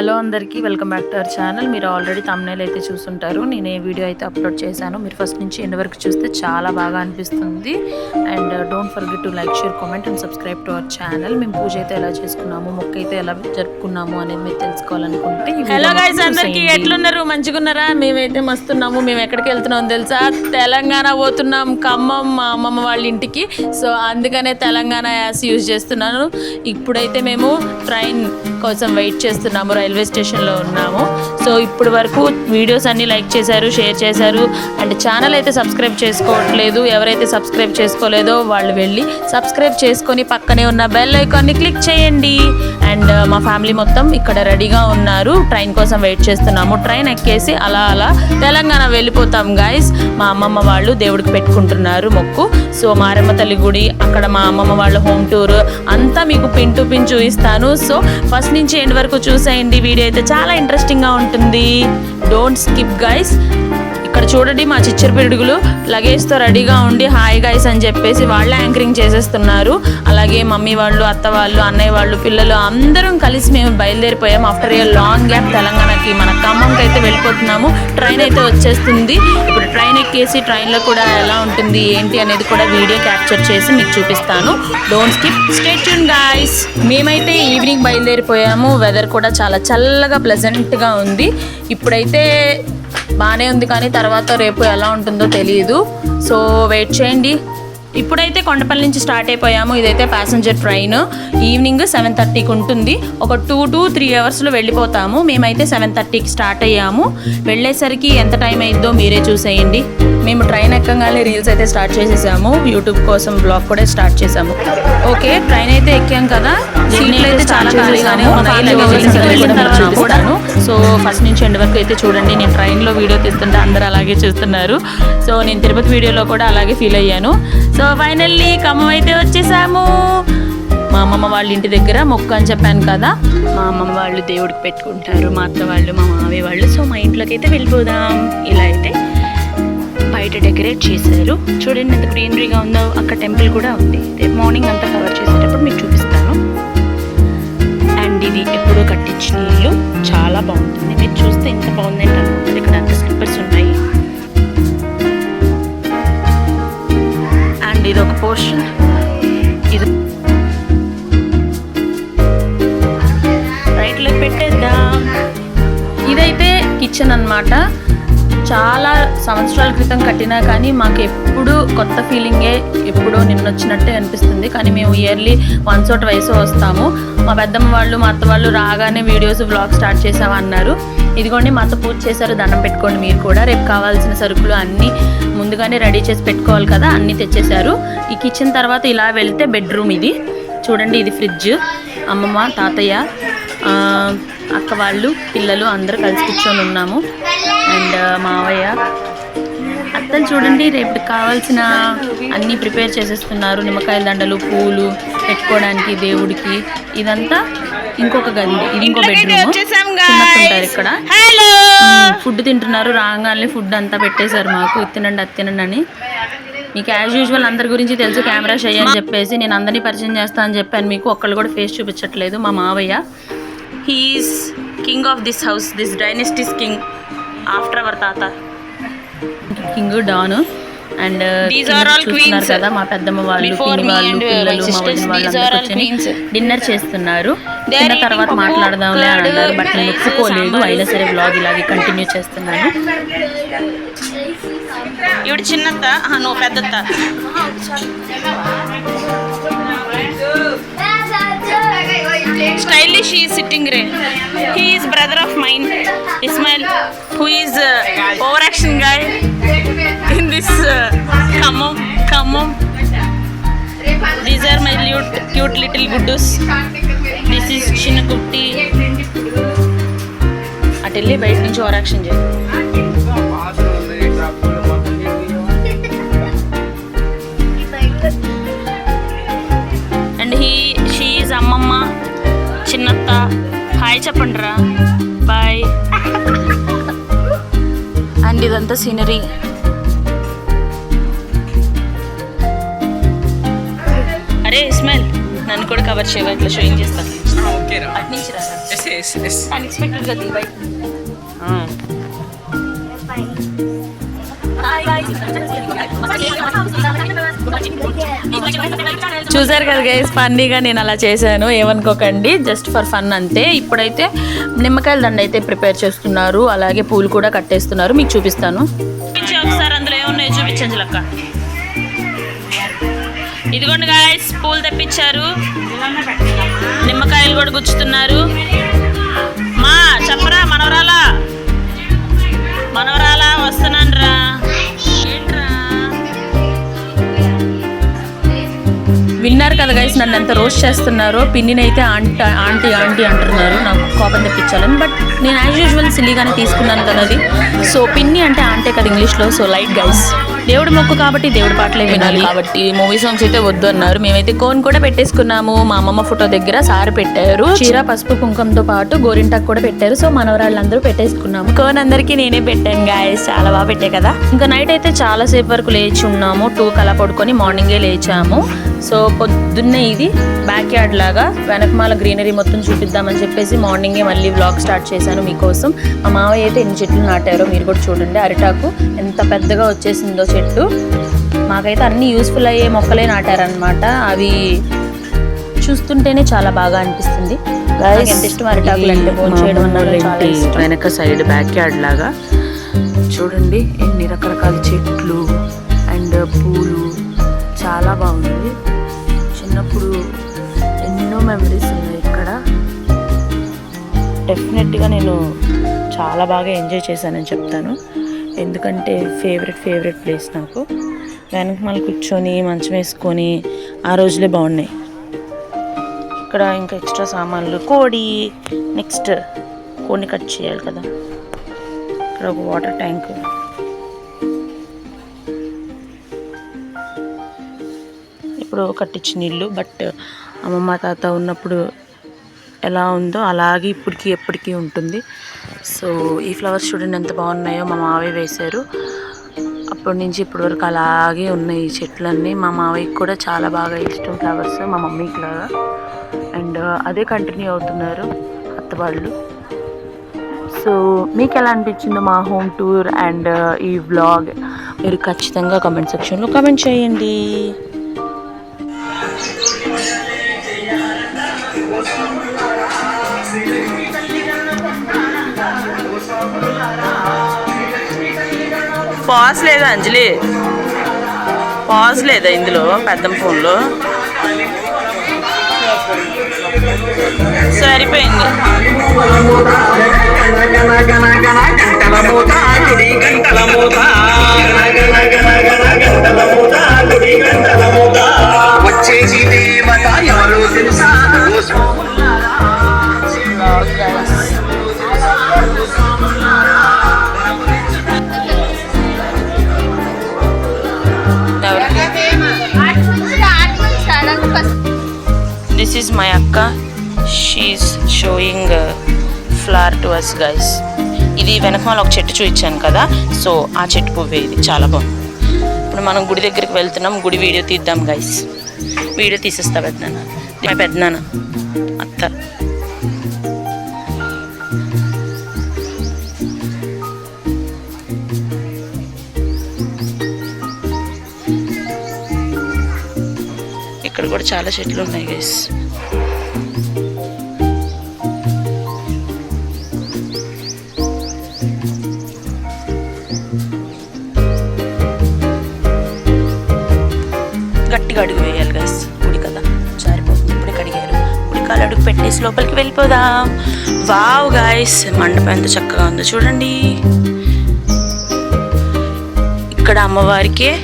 Hello అందరికీ welcome back to our channel. మీరు already thumbnail అయితే చూస్తుంటారు నేను ఏ వీడియో అయితే అప్లోడ్ చేశాను. మీరు ఫస్ట్ నుంచి ఎండ్ వరకు చూస్తే చాలా బాగా అనిపిస్తుంది. And don't forget to like share comment and subscribe to our channel మేము పూజ అయితే ఎలా చేసుకున్నాము మొక్క అయితే ఎలా జరుపుకున్నాము అనేది మీరు తెలుసుకోవాలనుకుంటే హలో గైస్ అందరికి. ఎట్లున్నారు? మంచిగున్నారా? మేమైతే మస్తున్నాము. మేము ఎక్కడికి వెళ్తున్నాం తెలుసా? తెలంగాణ పోతున్నాం ఖమ్మం మా అమ్మమ్మ వాళ్ళ ఇంటికి. సో అందుకనే తెలంగాణ యాస్ యూజ్ చేస్తున్నాను. ఇప్పుడైతే మేము ట్రైన్ కోసం వెయిట్ చేస్తున్నాము రైల్వే స్టేషన్లో ఉన్నాము. సో ఇప్పుడు వరకు వీడియోస్ అన్ని లైక్ చేశారు షేర్ చేశారు. అండ్ ఛానల్ అయితే సబ్స్క్రైబ్ చేసుకోవట్లేదు. ఎవరైతే సబ్స్క్రైబ్ చేసుకోలేదో వాళ్ళు వెళ్ళి సబ్స్క్రైబ్ చేసుకొని పక్కనే ఉన్న బెల్ ఐకాన్ని క్లిక్ చేయండి. అండ్ uh, మా ఫ్యామిలీ మొత్తం ఇక్కడ రెడీగా ఉన్నారు. ట్రైన్ కోసం వెయిట్ చేస్తున్నాము. ట్రైన్ ఎక్కేసి అలా అలా తెలంగాణ వెళ్ళిపోతాం గాయస్ మా అమ్మమ్మ వాళ్ళు దేవుడికి పెట్టుకుంటున్నారు మొక్కు. సో మారమ్మ తల్లి గుడి అక్కడ మా అమ్మమ్మ వాళ్ళ హోమ్ టూర్ అంతా మీకు పిన్ టు పిన్ చూపిస్తాను. సో ఫస్ట్ నుంచి ఎండ్ వరకు చూసేయండి. వీడియో అయితే చాలా ఇంట్రెస్టింగ్గా ఉంటుంది. డోంట్ స్కిప్ గైస్ ఇక్కడ చూడండి మా చిచ్చర పిడుగులు. లగేజ్తో రెడీగా ఉండి హాయ్ గైస్ అని చెప్పేసి వాళ్ళే యాంకరింగ్ చేసేస్తున్నారు. అలాగే మమ్మీ వాళ్ళు అత్త వాళ్ళు అన్నయ్య వాళ్ళు పిల్లలు అందరం కలిసి మేము బయలుదేరిపోయాం. ఆఫ్టర్ ఏ లాంగ్ గ్యాప్ తెలంగాణకి మన ఖమ్మంకి అయితే వెళ్ళిపోతున్నాము. ట్రైన్ అయితే వచ్చేస్తుంది. ఇప్పుడు ట్రైన్ ఎక్కేసి ట్రైన్లో కూడా ఎలా ఉంటుంది ఏంటి అనేది కూడా వీడియో క్యాప్చర్ చేసి మీకు చూపిస్తాను. Don't skip stay tuned guys మేమైతే ఈవినింగ్ బయలుదేరిపోయాము. వెదర్ కూడా చాలా చల్లగా ప్లెజెంట్గా ఉంది. ఇప్పుడైతే బాగానే ఉంది కానీ తర్వాత రేపు ఎలా ఉంటుందో తెలియదు సో వెయిట్ చేయండి. ఇప్పుడైతే కొండపల్లి నుంచి స్టార్ట్ అయిపోయాము. ఇదైతే ప్యాసింజర్ ట్రైన్ ఈవినింగ్ సెవెన్ థర్టీకి ఉంటుంది. ఒక టూ టు త్రీ అవర్స్లో వెళ్ళిపోతాము. మేమైతే సెవెన్ థర్టీకి స్టార్ట్ అయ్యాము. వెళ్ళేసరికి ఎంత టైం అయిందో మీరే చూసేయండి. మేము ట్రైన్ ఎక్కగానే రీల్స్ అయితే స్టార్ట్ చేసేసాము. యూట్యూబ్ కోసం బ్లాగ్ కూడా స్టార్ట్ చేసాము. ఓకే ట్రైన్ అయితే ఎక్కాం కదా. సీట్లు అయితే చాలా ఖాళీగానే సో ఫస్ట్ నుంచి ఎండ్ వరకు అయితే చూడండి. నేను ట్రైన్లో వీడియో తీస్తుంటే అందరూ అలాగే చూస్తున్నారు. సో నేను తిరుపతి వీడియోలో కూడా అలాగే ఫీల్ అయ్యాను. సో ఫైనల్లీ ఖమ్మం అయితే వచ్చేసాము. మా అమ్మమ్మ వాళ్ళ ఇంటి దగ్గర మొక్క అని చెప్పాను కదా. మా అమ్మమ్మ వాళ్ళు దేవుడికి పెట్టుకుంటారు. మా అత్త వాళ్ళు మా మామయ్య వాళ్ళు. సో మా ఇంట్లోకి అయితే వెళ్ళిపోదాం. ఇలా అయితే బయట డెకరేట్ చేశారు. చూడండి ఎంత గ్రీనరీగా ఉందో అక్కడ టెంపుల్ కూడా ఉంది. రేపు మార్నింగ్ అంతా కవర్ చేసేటప్పుడు మీకు చూపిస్తాను. అండ్ ఇది ఎప్పుడో కట్టించిన ఇల్లు. చాలా బాగుంటుంది. మీరు చూస్తే ఇంత బాగుందంటే అనుకుంటుంది. ఇక్కడ అంత స్లిప్పర్స్ ఉన్నాయి. అండ్ ఇది ఒక పోర్షన్. ఇది రైట్లో పెట్టేద్దాం. ఇదైతే కిచెన్ అన్నమాట. చాలా సంవత్సరాల క్రితం కట్టినా కానీ మాకు ఎప్పుడు కొత్త ఫీలింగే ఎప్పుడో నిన్నొచ్చినట్టే అనిపిస్తుంది. కానీ మేము ఇయర్లీ వన్స్ ఒకటి ట్వైస్ వస్తాము. మా పెద్దమ్మ వాళ్ళు మా అత్త వాళ్ళు రాగానే వీడియోస్ వ్లాగ్ స్టార్ట్ చేసామన్నారు. ఇదిగోండి మా అత్త పూజ చేశారు దండం పెట్టుకోండి మీరు కూడా. రేపు కావాల్సిన సరుకులు అన్నీ ముందుగానే రెడీ చేసి పెట్టుకోవాలి కదా అన్నీ తెచ్చేశారు. ఈ కిచెన్ తర్వాత ఇలా వెళ్తే బెడ్రూమ్ ఇది. చూడండి ఇది ఫ్రిడ్జ్ అమ్మమ్మ తాతయ్య అక్క వాళ్ళు పిల్లలు అందరూ కలిసి కూర్చొని ఉన్నాము. అండ్ మావయ్య. అత్తలు చూడండి రేపు కావాల్సిన అన్నీ ప్రిపేర్ చేసేస్తున్నారు. నిమ్మకాయల దండలు పూలు పెట్టుకోవడానికి దేవుడికి. ఇదంతా ఇంకొక గది ఇది ఇంకో బెడ్రూమ్ ఉంటారు ఇక్కడ. ఫుడ్ తింటున్నారు. రాగానే ఫుడ్ అంతా పెట్టేశారు మాకు. తినండి అది తినండి అని. మీకు యాజ్ యూజువల్ అందరి గురించి తెలుసు. కెమెరా షై అని చెప్పేసి నేను అందరినీ పరిచయం చేస్తా అని చెప్పాను మీకు. ఒక్కళ్ళు కూడా ఫేస్ చూపించట్లేదు. మా మావయ్య. He is king of this house this dynasty's king after our తాత. King don and These are all చూస్తున్నారు queens. కదా మా పెద్దమ్మ వాళ్ళు వాళ్ళు and, uh. డిన్నర్ చేస్తున్నారు. తిన్న తర్వాత మాట్లాడదాంలే అన్నారు బట్ నేను ఒప్పుకోలేదు. అయినా సరే బ్లాగ్ ఇలాగే కంటిన్యూ చేస్తున్నాను. ఇవిడ చిన్నత్త? నువ్వు పెద్దత్త. స్టైలిష్ ఈ sitting ray he is brother of mine Ismail who is over action guy in this Khammam Khammam these are my ల్యూట్ cute little గుడ్డూస్ దిస్ ఈస్ చిన్న కుట్టి అటు వెళ్ళి బయట నుంచి ఓవర్ యాక్షన్ చిన్నత్త హాయ్ చెప్పండి రా బాయ్. అండ్ ఇదంతా సీనరీ. అరే ఇస్మాయిల్ నన్ను కూడా కవర్ చేయవా? ఇట్లా షోయింగ్ చేస్తాను ఓకే రా. అటు చూసారు కదా గైస్ ఫన్నీగా నేను అలా చేశాను ఏమనుకోకండి జస్ట్ ఫర్ ఫన్ అంతే. ఇప్పుడైతే నిమ్మకాయల దండ అయితే ప్రిపేర్ చేస్తున్నారు అలాగే పూలు కూడా కట్టేస్తున్నారు మీకు చూపిస్తాను. ఒకసారి అందులో ఏమున్నాయో చూపించండి లక్క. ఇదిగోండి గాయస్ పూలు తెప్పించారు. నిమ్మకాయలు కూడా గుచ్చుతున్నారు. మా చెప్పరా మనవరాలా? మనవరాలా వస్తున్నాను రా విన్నారు కదా గైస్ నన్ను ఎంత రోస్ట్ చేస్తున్నారో పిన్నిని అయితే ఆంటీ ఆంటీ ఆంటీ అంటున్నారు నాకు కోపం తెప్పించాలని. బట్ నేను యాజ్ యూజువల్ సిల్లీగానే తీసుకున్నాను కదా అది సో పిన్ని అంటే ఆంటే కదా ఇంగ్లీష్లో సో లైట్ గైస్ దేవుడి మొక్కు కాబట్టి దేవుడి పాటలే వినాలి. కాబట్టి మూవీ సాంగ్స్ అయితే వద్దు అన్నారు. మేమైతే కోన్ కూడా పెట్టేసుకున్నాము. మా అమ్మమ్మ ఫోటో దగ్గర సారి పెట్టారు. చీర పసుపు కుంకంతో పాటు గోరింటాకు కూడా పెట్టారు. సో మనవరాళ్ళందరూ పెట్టేసుకున్నాము. కోన్ అందరికీ నేనే పెట్టాను గాయస్ చాలా బాగా పెట్టే కదా. ఇంకా నైట్ అయితే చాలా సేపు వరకు లేచి ఉన్నాము. టూ కలా పడుకొని మార్నింగే లేచాము. సో పొద్దున్నే ఇది బ్యాక్ యార్డ్ లాగా వెనకమాల గ్రీనరీ మొత్తం చూపిద్దామని చెప్పేసి మార్నింగే మళ్ళీ వ్లాగ్ స్టార్ట్ చేశాను మీకోసం. మా మావయ్య అయితే ఎన్ని చెట్లు నాటారో మీరు కూడా చూడండి. అరిటాకు ఎంత పెద్దగా వచ్చేసిందో చెట్టు. మాకైతే అన్ని యూస్ఫుల్ అయ్యే మొక్కలే నాటారనమాట అవి చూస్తుంటేనే చాలా బాగా అనిపిస్తుంది. వెనక సైడ్ బ్యాక్ యార్డ్ లాగా చూడండి ఎన్ని రకరకాల చెట్లు అండ్ పూలు. చాలా బాగుంది. చిన్నప్పుడు ఎన్నో మెమరీస్ ఉన్నాయి ఇక్కడ. డెఫినెట్గా నేను చాలా బాగా ఎంజాయ్ చేశానని చెప్తాను. ఎందుకంటే ఫేవరెట్ ఫేవరెట్ ప్లేస్ నాకు. వెనక మళ్ళీ కూర్చొని మంచం వేసుకొని ఆ రోజులే బాగున్నాయి. ఇక్కడ ఇంకా ఎక్స్ట్రా సామాన్లు కోడి నెక్స్ట్ కోడిని కట్ చేయాలి కదా. ఇక్కడ ఒక వాటర్ ట్యాంక్ ఇప్పుడు కట్టించిన ఇల్లు బట్ అమ్మమ్మ తాత ఉన్నప్పుడు ఎలా ఉందో అలాగే ఇప్పటికీ ఎప్పటికీ ఉంటుంది. సో ఈ ఫ్లవర్స్ చూడండి ఎంత బాగున్నాయో మా మావయ్య వేశారు. అప్పటి నుంచి ఇప్పటి వరకు అలాగే ఉన్నాయి ఈ చెట్లన్నీ. మా మావయ్యకి కూడా చాలా బాగా ఇష్టం ఫ్లవర్స్ మా మమ్మీకి లాగా అండ్ అదే కంటిన్యూ అవుతున్నారు అత్త వాళ్ళు. సో మీకు ఎలా అనిపించిందో మా హోమ్ టూర్ అండ్ ఈ వ్లాగ్? మీరు ఖచ్చితంగా కమెంట్ సెక్షన్లో కమెంట్ చేయండి. పాజ్ లేదా అంజలి. పాజ్ లేదా ఇందులో? పెద్ద ఫోన్లో. సరిపోయింది. వచ్చేసి దేవత ఎవరో తెలుసా? దిస్ ఈజ్ మై అక్క. She is showing flower to us guys ఇది వెనకమాల ఒక చెట్టు చూపించాను కదా. సో ఆ చెట్టు పువ్వే ఇది. చాలా బాగుంది. ఇప్పుడు మనం గుడి దగ్గరికి వెళ్తున్నాం. గుడి వీడియో తీద్దాం గైస్ వీడియో తీసేస్తా పెద్దనాన్న. మా పెద్దనాన్న. అత్త. ఇక్కడ కూడా చాలా చెట్లు ఉన్నాయి గైస్ గట్టిగా అడుగు వేయాలి గైస్ గుడి కదా జారిపోతుంది. ఇప్పుడే కడిగారు. గుడి అడుగు పెట్టేసి లోపలికి వెళ్ళిపోదాం. వావ్ గాయస్ మండపం ఎంత చక్కగా ఉందో చూడండి. ఇక్కడ అమ్మవారికే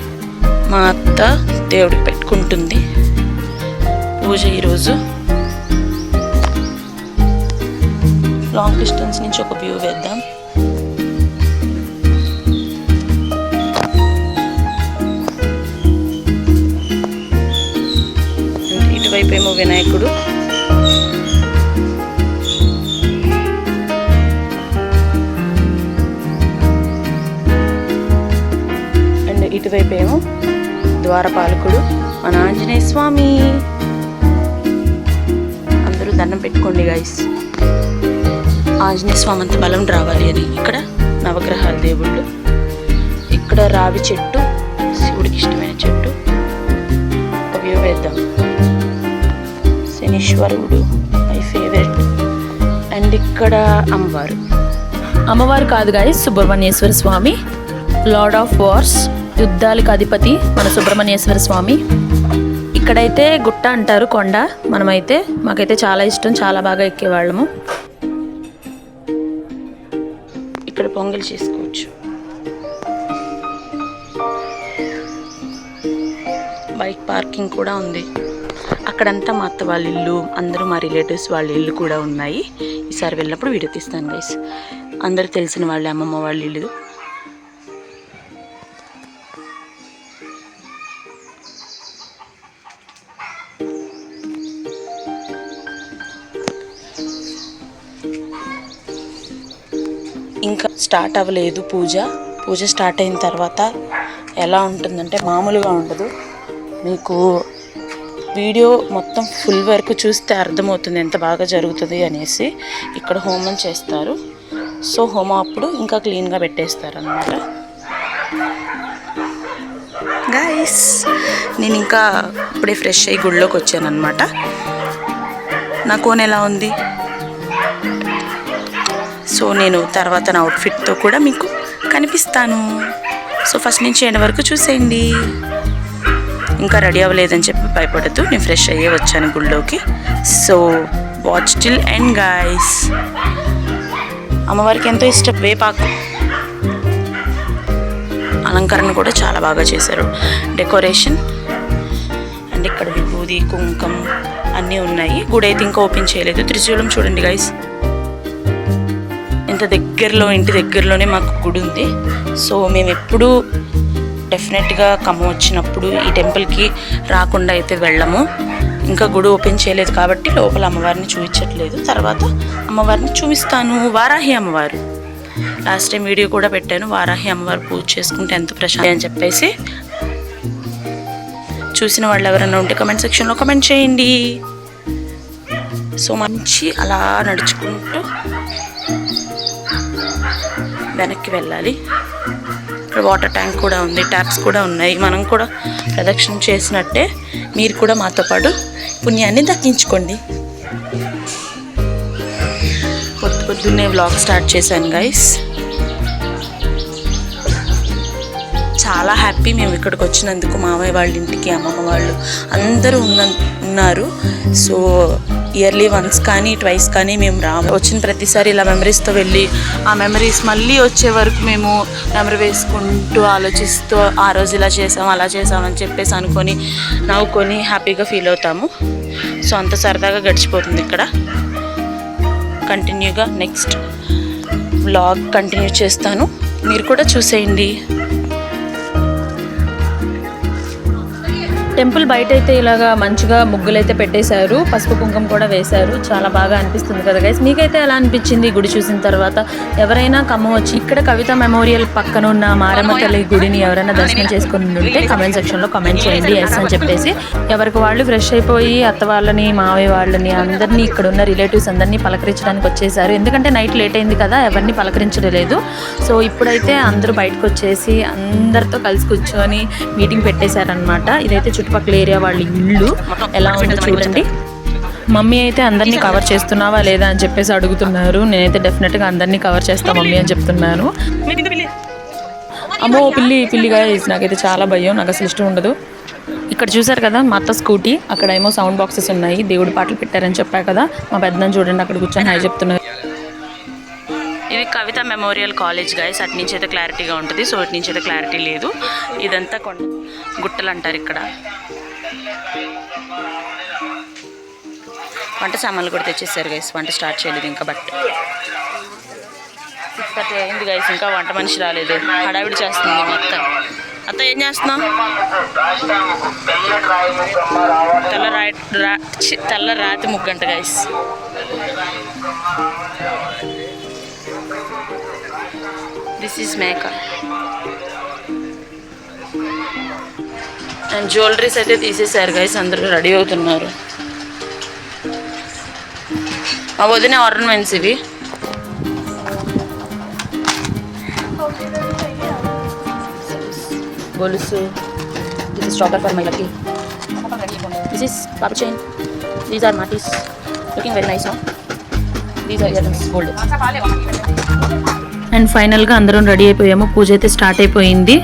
మా అత్త దేవుడికి పెట్టుకుంటుంది. పూజ ఈరోజు. లాంగ్ డిస్టెన్స్ నుంచి ఒక వ్యూ వేద్దాం. ఇటువైపు ఏమో వినాయకుడు. అండ్ ఇటువైపు ఏమో ద్వారపాలకుడు. మన ఆంజనేయ స్వామి. అందరూ దండం పెట్టుకోండి గాయస్ ఆంజనేయ స్వామి అంత బలం రావాలి అని ఇక్కడ నవగ్రహాల దేవుళ్ళు. ఇక్కడ రావి చెట్టు శివుడికి ఇష్టమైన చెట్టు. ఒక వ్యూ వేద్దాం. శనీశ్వరుడు మై ఫేవరెట్ అండ్ ఇక్కడ అమ్మవారు. అమ్మవారు కాదు guys Subrahmanyeswara Swamy. Lord of wars యుద్ధాలకు అధిపతి మన సుబ్రహ్మణ్యేశ్వర స్వామి. ఇక్కడైతే గుట్ట అంటారు కొండ. మనమైతే మాకైతే చాలా ఇష్టం చాలా బాగా ఎక్కేవాళ్ళము. ఇక్కడ పొంగల్ చేసుకోవచ్చు. బైక్ పార్కింగ్ కూడా ఉంది. అక్కడంతా మా అత్త వాళ్ళ ఇల్లు అందరూ మా రిలేటివ్స్ వాళ్ళ ఇల్లు కూడా ఉన్నాయి. ఈసారి వెళ్ళినప్పుడు వీడియో తీస్తాను గైస్ అందరూ తెలిసిన వాళ్ళే అమ్మమ్మ వాళ్ళ ఇల్లు. ఇంకా స్టార్ట్ అవ్వలేదు పూజ. పూజ స్టార్ట్ అయిన తర్వాత ఎలా ఉంటుందంటే మామూలుగా ఉండదు. మీకు వీడియో మొత్తం ఫుల్ వరకు చూస్తే అర్థమవుతుంది ఎంత బాగా జరుగుతుంది అనేసి ఇక్కడ హోమం చేస్తారు. సో హోమం అప్పుడు ఇంకా క్లీన్గా పెట్టేస్తారు అనమాట గాయస్ నేను ఇంకా ఇప్పుడే ఫ్రెష్ అయ్యి గుడిలోకి వచ్చాను అనమాట నా కోన్ ఎలా ఉంది? సో నేను తర్వాత నా అవుట్ఫిట్తో కూడా మీకు కనిపిస్తాను. సో ఫస్ట్ నుంచి ఎండ్ వరకు చూసేయండి. ఇంకా రెడీ అవ్వలేదని చెప్పి భయపడద్దు నేను ఫ్రెష్ అయ్యే వచ్చాను గుళ్ళోకి. So watch till end guys అమ్మవారికి ఎంతో ఇష్టం వేపాకు. అలంకరణ కూడా చాలా బాగా చేశారు. డెకరేషన్ అండ్ ఇక్కడ విభూది కుంకం అన్నీ ఉన్నాయి. గుడి అయితే ఇంకా ఓపెన్ చేయలేదు. త్రిశూలం చూడండి గైస్ ఇంత దగ్గరలో ఇంటి దగ్గరలోనే మాకు గుడి ఉంది. సో మేము ఎప్పుడూ డెఫినెట్గా ఖమ్మం వచ్చినప్పుడు ఈ టెంపుల్కి రాకుండా అయితే వెళ్ళము. ఇంకా గుడి ఓపెన్ చేయలేదు కాబట్టి లోపల అమ్మవారిని చూపించట్లేదు. తర్వాత అమ్మవారిని చూపిస్తాను. వారాహి అమ్మవారు. లాస్ట్ టైం వీడియో కూడా పెట్టాను. వారాహి అమ్మవారు పూజ చేసుకుంటే ఎంత ప్రశాంతి అని చెప్పేసి. చూసిన వాళ్ళు ఎవరైనా ఉంటే కమెంట్ సెక్షన్లో కమెంట్ చేయండి. సో మంచి అలా నడుచుకుంటూ వెనక్కి వెళ్ళాలి. ఇక్కడ వాటర్ ట్యాంక్ కూడా ఉంది ట్యాప్స్ కూడా ఉన్నాయి. మనం కూడా ప్రదక్షిణం చేసినట్టే మీరు కూడా మాతో పాటు పుణ్యాన్ని దక్కించుకోండి. పొద్దు పొద్దున్నే వ్లాగ్ స్టార్ట్ చేశాను గైస్ చాలా హ్యాపీ మేము ఇక్కడికి వచ్చినందుకు మామయ్య వాళ్ళ ఇంటికి అమ్మమ్మ వాళ్ళు అందరూ ఉన్న ఉన్నారు. సో ఇయర్లీ వన్స్ కానీ ట్వైస్ కానీ మేము రా వచ్చిన ప్రతిసారి ఇలా మెమరీస్తో వెళ్ళి ఆ మెమరీస్ మళ్ళీ వచ్చే వరకు మేము మెమరీ వేసుకుంటూ ఆలోచిస్తూ ఆ రోజు ఇలా చేసాం అలా చేసామని చెప్పేసి అనుకొని నవ్వుకొని హ్యాపీగా ఫీల్ అవుతాము. సో అంత సరదాగా గడిచిపోతుంది ఇక్కడ. కంటిన్యూగా నెక్స్ట్ వ్లాగ్ కంటిన్యూ చేస్తాను. మీరు కూడా చూసేయండి. టెంపుల్ బయట అయితే ఇలాగా మంచిగా ముగ్గులు అయితే పెట్టేశారు. పసుపు కుంకుమ కూడా వేశారు. చాలా బాగా అనిపిస్తుంది కదా గైస్ మీకైతే ఎలా అనిపించింది గుడి చూసిన తర్వాత? ఎవరైనా ఖమ్మం వచ్చి ఇక్కడ కవిత మెమోరియల్ పక్కన ఉన్న మారమ్మ తల్లి గుడిని ఎవరైనా దర్శనం చేసుకుని ఉంటే కమెంట్ సెక్షన్లో కమెంట్ చేయండి ఎస్ అని చెప్పేసి. ఎవరికి వాళ్ళు ఫ్రెష్ అయిపోయి అత్త వాళ్ళని మావయ్య వాళ్ళని అందరినీ ఇక్కడ ఉన్న రిలేటివ్స్ అందరినీ పలకరించడానికి వచ్చేసారు. ఎందుకంటే నైట్ లేట్ అయింది కదా ఎవరిని పలకరించలేదు. సో ఇప్పుడైతే అందరూ బయటకు వచ్చేసి అందరితో కలిసి కూర్చొని మీటింగ్ పెట్టేశారనమాట ఇదైతే చుట్టుపక్కల ఏరియా వాళ్ళ ఇల్లు ఎలా ఉందో చూడండి. మమ్మీ అయితే అందరినీ కవర్ చేస్తున్నావా లేదా అని చెప్పేసి అడుగుతున్నారు. నేనైతే డెఫినెట్గా అందరినీ కవర్ చేస్తా మమ్మీ అని చెప్తున్నాను అమ్మో పిల్లి పిల్లిగా నాకైతే చాలా భయం. నాకు అసలు ఇష్టం ఉండదు. ఇక్కడ చూసారు కదా మా అత్త స్కూటీ అక్కడ ఏమో సౌండ్ బాక్సెస్ ఉన్నాయి. దేవుడి పాటలు పెట్టారని చెప్పా కదా. మా పెద్దనాన్న చూడండి అక్కడ కూర్చొని హాయ్ చెప్తున్నారు. కవిత మెమోరియల్ కాలేజ్ గైస్ అటు నుంచి అయితే క్లారిటీగా ఉంటుంది. సో ఇటు నుంచి అయితే క్లారిటీ లేదు. ఇదంతా కొండ గుట్టలు అంటారు ఇక్కడ. వంట సామాన్లు కూడా తెచ్చేసారు గైస్ వంట స్టార్ట్ చేయలేదు ఇంకా బట్ ఇప్పటి అయింది గైస్ ఇంకా వంట మనిషి రాలేదు. హడావిడి చేస్తుంది అత్త అత్త ఏం చేస్తున్నావు? తెల్ల రాయి తెల్ల రాతి ముగ్గంట guys this is makeup and jewelleries అయితే తీసేసారు గైస్ అందరూ రెడీ అవుతున్నారు. మా వదిన ఆర్నమెంట్స్ ఇవి. గొలుసు. This is stacker for my lucky this is పాప chain these are మాటీస్ looking very nice these are ear gold and ఫైనల్గా అందరం రెడీ అయిపోయాము. పూజ అయితే స్టార్ట్ అయిపోయింది.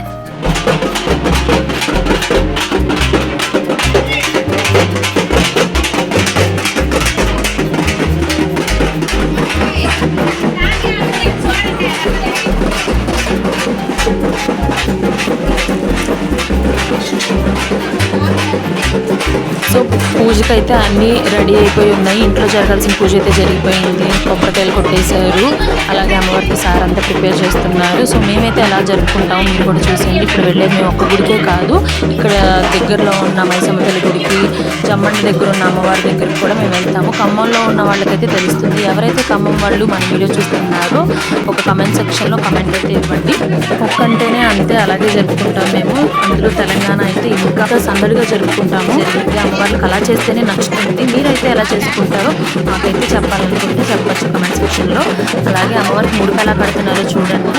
సో పూజకైతే అన్నీ రెడీ అయిపోయి ఉన్నాయి. ఇంట్లో జరగాల్సిన పూజ అయితే జరిగిపోయింది. కొబ్బరికాయలు కొట్టేశారు. అలాగే అమ్మవారికి సార్ అంతా ప్రిపేర్ చేస్తున్నారు. సో మేమైతే ఎలా జరుపుకుంటాం మీరు కూడా చూసేయండి. ఇప్పుడు వెళ్ళేది మేము ఒక్క గుడికే కాదు. ఇక్కడ దగ్గరలో ఉన్న మైసమ్మ గుడికి జమ్మండి దగ్గర ఉన్న అమ్మవారి దగ్గరికి కూడా మేము వెళ్తాము. ఖమ్మంలో ఉన్న వాళ్ళకైతే తెలుస్తుంది. ఎవరైతే ఖమ్మం వాళ్ళు మన వీడియో చూస్తున్నారో ఒక కమెంట్ సెక్షన్లో కమెంట్ అయితే ఇవ్వండి. ఒక్కంటేనే అంతే అలాగే జరుపుకుంటాం మేము. అందులో తెలంగాణ అయితే ఇంకా సందడిగా చేసుకుంటాము. అమ్మవార్లకు అలా చేస్తేనే నచ్చుతుంది. మీరైతే ఎలా చేసుకుంటారో మాకైతే చెప్పాలనుకుంటే చెప్పచ్చు కమెంట్ సెక్షన్లో అలాగే అమ్మవారికి ముడుపు ఎలా కడుతున్నారో చూడండి.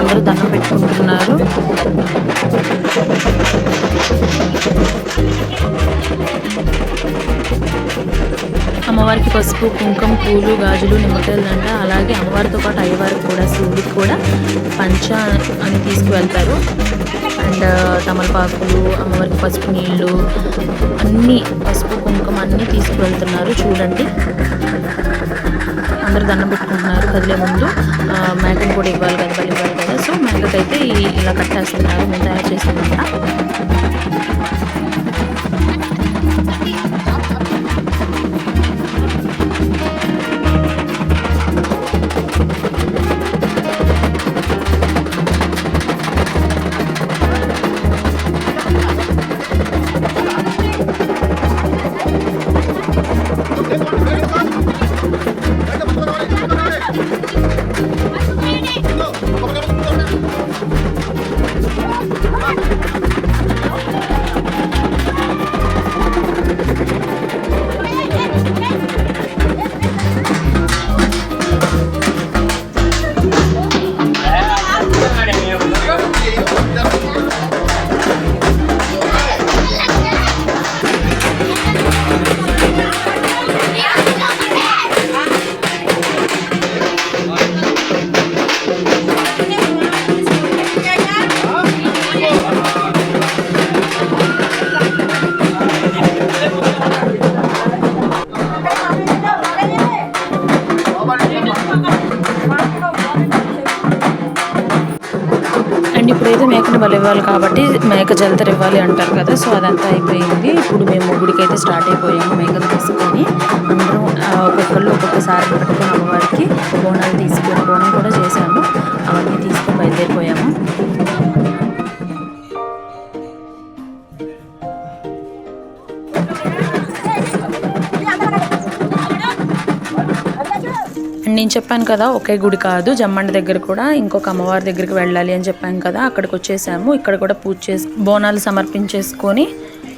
అందరూ దండం పెట్టుకుంటున్నారు. అమ్మవారికి పసుపు కుంకుమ పూలు గాజులు నిమ్మకాయలు దండ అలాగే అమ్మవారితో పాటు అయ్యవారికి కూడా శివుడికి కూడా పంచ అని తీసుకువెళ్తారు. అండ్ తమలపాకులు అమ్మవారికి పసుపు నీళ్ళు అన్నీ పసుపు కుంకుమ అన్నీ తీసుకువెళ్తున్నారు. చూడండి. అందరూ దండం పెట్టుకుంటున్నారు కదిలే ముందు. ఆ, మేకను కూడా ఇవ్వాలి కదా బలి ఇవ్వాలి కదా. సో మేకకైతే ఇలా కట్టేస్తున్నారు మేము తయారు చేసినంత వాళ్ళు ఇవ్వాలి కాబట్టి మేక జలతర ఇవ్వాలి అంటారు కదా సో అదంతా అయిపోయింది. ఇప్పుడు మేము గుడికి అయితే స్టార్ట్ అయిపోయాము మేకను తీసుకొని. అందరం ఒక్కొక్కళ్ళు ఒక్కొక్కసారి పట్టుకుని అమ్మవారికి బోనాలు తీసుకొని బోనం కూడా చేశాము. అవన్నీ తీసుకొని బయలుదేరిపోయాము. నేను చెప్పాను కదా ఒకే గుడి కాదు జమ్మండి దగ్గర కూడా ఇంకొక అమ్మవారి దగ్గరికి వెళ్ళాలి అని చెప్పాను కదా అక్కడికి వచ్చేసాము. ఇక్కడ కూడా పూజ చేసి బోనాలు సమర్పించేసుకొని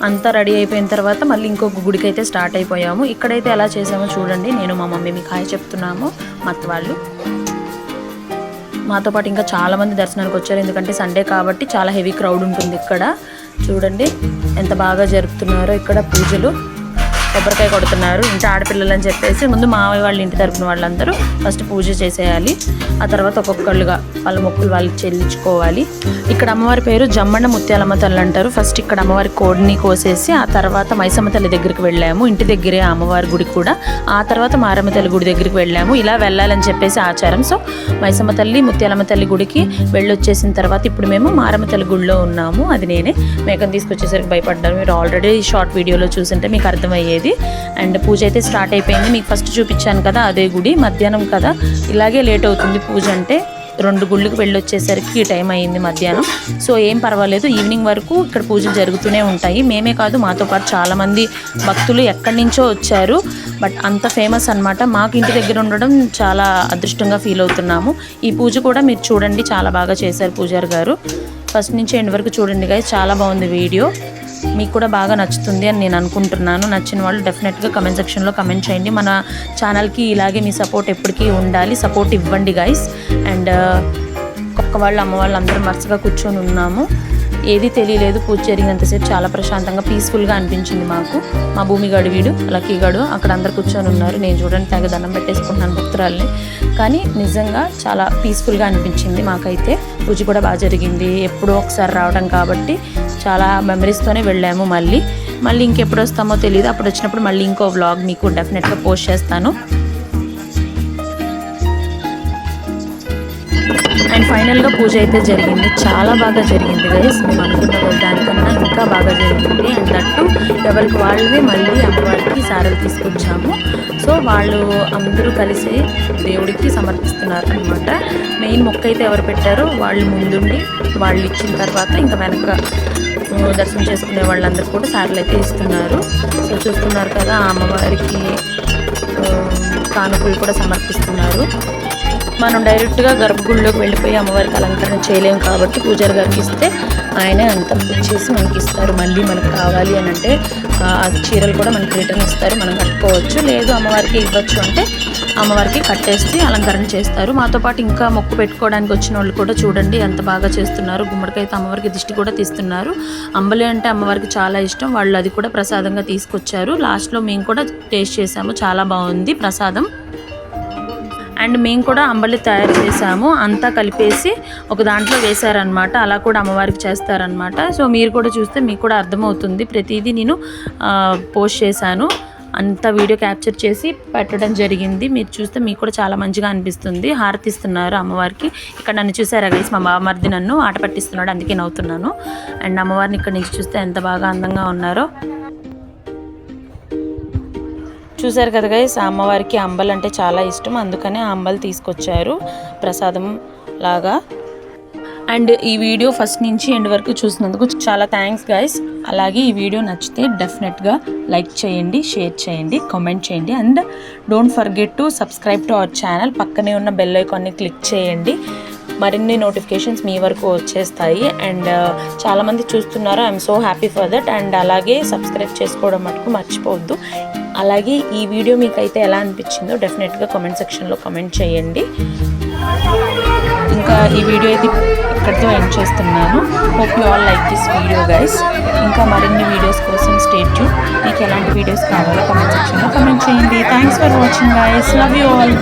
అంతా రెడీ అయిపోయిన తర్వాత మళ్ళీ ఇంకొక గుడికి అయితే స్టార్ట్ అయిపోయాము. ఇక్కడైతే ఎలా చేసామో చూడండి. నేను మా మమ్మీ మీకు హాయ్ చెప్తున్నాము. మత్ వాళ్ళు. మాతో పాటు ఇంకా చాలామంది దర్శనానికి వచ్చారు. ఎందుకంటే సండే కాబట్టి చాలా హెవీ క్రౌడ్ ఉంటుంది ఇక్కడ. చూడండి ఎంత బాగా జరుపుతున్నారో ఇక్కడ పూజలు. కొబ్బరికాయ కొడుతున్నారు. ఇంటి ఆడపిల్లలు అని చెప్పేసి ముందు మావయ్య వాళ్ళ ఇంటి తరపున వాళ్ళందరూ ఫస్ట్ పూజ చేసేయాలి. ఆ తర్వాత ఒక్కొక్కళ్ళుగా వాళ్ళ మొక్కులు వాళ్ళకి చెల్లించుకోవాలి. ఇక్కడ అమ్మవారి పేరు జమ్మన్న ముత్యాలమ్మ తల్లి అంటారు. ఫస్ట్ ఇక్కడ అమ్మవారి కోడిని కోసేసి ఆ తర్వాత మైసమ్మ తల్లి దగ్గరికి వెళ్ళాము. ఇంటి దగ్గరే అమ్మవారి గుడి కూడా. ఆ తర్వాత మారమ్మ తల్లి గుడి దగ్గరికి వెళ్ళాము. ఇలా వెళ్ళాలని చెప్పేసి ఆచారం. సో మైసమ్మ తల్లి ముత్యాలమ్మ తల్లి గుడికి వెళ్ళొచ్చేసిన తర్వాత ఇప్పుడు మేము మారమ్మ తల్లి గుడిలో ఉన్నాము. అది నేనే మేకను తీసుకొచ్చేసరికి భయపడ్డాను. మీరు ఆల్రెడీ షార్ట్ వీడియోలో చూసింటే మీకు అర్థమయ్యేది. అండ్ పూజ అయితే స్టార్ట్ అయిపోయింది. మీకు ఫస్ట్ చూపించాను కదా అదే గుడి. మధ్యాహ్నం కదా. ఇలాగే లేట్ అవుతుంది పూజ అంటే. రెండు గుళ్ళకి వెళ్ళొచ్చేసరికి ఈ టైం అయ్యింది మధ్యాహ్నం. సో ఏం పర్వాలేదు. ఈవినింగ్ వరకు ఇక్కడ పూజలు జరుగుతూనే ఉంటాయి. మేమే కాదు మాతో పాటు చాలామంది భక్తులు ఎక్కడి నుంచో వచ్చారు. బట్ అంత ఫేమస్ అన్నమాట. మాకు ఇంటి దగ్గర ఉండడం చాలా అదృష్టంగా ఫీల్ అవుతున్నాము. ఈ పూజ కూడా మీరు చూడండి. చాలా బాగా చేశారు పూజారి గారు. ఫస్ట్ నుంచి ఎండ్ వరకు చూడండి గాయ చాలా బాగుంది వీడియో. మీకు కూడా బాగా నచ్చుతుంది అని నేను అనుకుంటున్నాను. నచ్చిన వాళ్ళు డెఫినెట్గా కమెంట్ సెక్షన్లో కమెంట్ చేయండి. మన ఛానల్కి ఇలాగే మీ సపోర్ట్ ఎప్పటికీ ఉండాలి. సపోర్ట్ ఇవ్వండి గైస్ అండ్ uh, ఒక్క వాళ్ళు అమ్మ వాళ్ళు అందరం వరుసగా కూర్చొని ఉన్నాము. ఏది తెలియలేదు. పూజ జరిగినంతసేపు చాలా ప్రశాంతంగా పీస్ఫుల్గా అనిపించింది మాకు. మా భూమిగాడు వీడు లక్కీగాడు అక్కడ అందరు కూర్చొని ఉన్నారు. నేను చూడండి తెగ దండం పెట్టేసుకుంటున్నాను భక్తురాల్ని. కానీ నిజంగా చాలా పీస్ఫుల్గా అనిపించింది మాకైతే. పూజ కూడా బాగా జరిగింది. ఎప్పుడో ఒకసారి రావడం కాబట్టి చాలా మెమరీస్తోనే వెళ్ళాము మళ్ళీ. మళ్ళీ ఇంకెప్పుడు వస్తామో తెలియదు అప్పుడు వచ్చినప్పుడు మళ్ళీ ఇంకో వ్లాగ్ మీకు డెఫినెట్గా పోస్ట్ చేస్తాను. అండ్ ఫైనల్గా పూజ అయితే జరిగింది. చాలా బాగా జరిగింది గైస్ మేము అనుకున్న దానికన్నా ఇంకా బాగా జరిగింది. అండ్ దట్టు ఎవరికి వాళ్ళవి మళ్ళీ అమ్మవారికి సారలు తీసుకొచ్చాము. సో వాళ్ళు అందరూ కలిసి దేవుడికి సమర్పిస్తున్నారు అనమాట మెయిన్ మొక్క అయితే ఎవరు పెట్టారో వాళ్ళు ముందుండి వాళ్ళు ఇచ్చిన తర్వాత ఇంకా వెనక దర్శనం చేసుకునే వాళ్ళందరూ కూడా సార్లు అయితే ఇస్తున్నారు. సో చూస్తున్నారు కదా అమ్మవారికి కానుకలు కూడా సమర్పిస్తున్నారు. మనం డైరెక్ట్గా గర్భగుడిలోకి వెళ్ళిపోయి అమ్మవారికి అలంకరణ చేయలేము కాబట్టి పూజారి గారికి ఇస్తే ఆయనే అంత చేసి మనకి ఇస్తారు మళ్ళీ మనకు కావాలి అని అంటే ఆ చీరలు కూడా మనకి రిటర్న్ ఇస్తారు. మనం కట్టుకోవచ్చు. లేదు అమ్మవారికి ఇవ్వచ్చు అంటే అమ్మవారికి కట్టేసి అలంకరణ చేస్తారు. మాతో పాటు ఇంకా మొక్కు పెట్టుకోవడానికి వచ్చిన వాళ్ళు కూడా చూడండి ఎంత బాగా చేస్తున్నారు. గుమ్మడికైతే అమ్మవారికి దిష్టి కూడా తీస్తున్నారు. అంబలి అంటే అమ్మవారికి చాలా ఇష్టం. వాళ్ళు అది కూడా ప్రసాదంగా తీసుకొచ్చారు. లాస్ట్లో మేము కూడా టేస్ట్ చేసాము చాలా బాగుంది ప్రసాదం. అండ్ మేము కూడా అంబలి తయారు చేసాము. అంతా కలిపేసి ఒక దాంట్లో వేశారనమాట అలా కూడా అమ్మవారికి చేస్తారనమాట సో మీరు కూడా చూస్తే మీకు కూడా అర్థమవుతుంది. ప్రతిదీ నేను పోస్ట్ చేశాను. అంత వీడియో క్యాప్చర్ చేసి పెట్టడం జరిగింది. మీరు చూస్తే మీకు కూడా చాలా మంచిగా అనిపిస్తుంది. హారతి ఇస్తున్నారు అమ్మవారికి. ఇక్కడ నన్ను చూసారా గైస్ మా బామర్ది నన్ను ఆట పట్టిస్తున్నాడు. అందుకే నవ్వుతున్నాను. అండ్ అమ్మవారిని ఇక్కడ నుంచి చూస్తే ఎంత బాగా అందంగా ఉన్నారో. చూశారు కదా గైస్ అమ్మవారికి అంబలు అంటే చాలా ఇష్టం. అందుకనే ఆ అంబలు తీసుకొచ్చారు. ప్రసాదం లాగా. అండ్ ఈ వీడియో ఫస్ట్ నుంచి ఎండ్ వరకు చూసినందుకు చాలా థ్యాంక్స్ గైస్ అలాగే ఈ వీడియో నచ్చితే డెఫినెట్గా లైక్ చేయండి షేర్ చేయండి కామెంట్ చేయండి. And don't forget to subscribe to our channel పక్కనే ఉన్న బెల్ ఐకాన్ని క్లిక్ చేయండి. మరిన్ని నోటిఫికేషన్స్ మీ వరకు వచ్చేస్తాయి. అండ్ uh, చాలామంది చూస్తున్నారు. I'm so happy for that and అలాగే సబ్స్క్రైబ్ చేసుకోవడం మటుకు మర్చిపోవద్దు. అలాగే ఈ వీడియో మీకైతే ఎలా అనిపించిందో డెఫినెట్గా కామెంట్ సెక్షన్లో కామెంట్ చేయండి. ఇంకా ఈ వీడియో అయితే ఇక్కడితో ఎండ్ చేస్తున్నాను. Hope you all like this video guys ఇంకా మరిన్ని వీడియోస్ కోసం స్టేట్ మీకు ఎలాంటి వీడియోస్ కావాలో కామెంట్ సెక్షన్లో కామెంట్ చేయండి. Thanks for watching guys love you all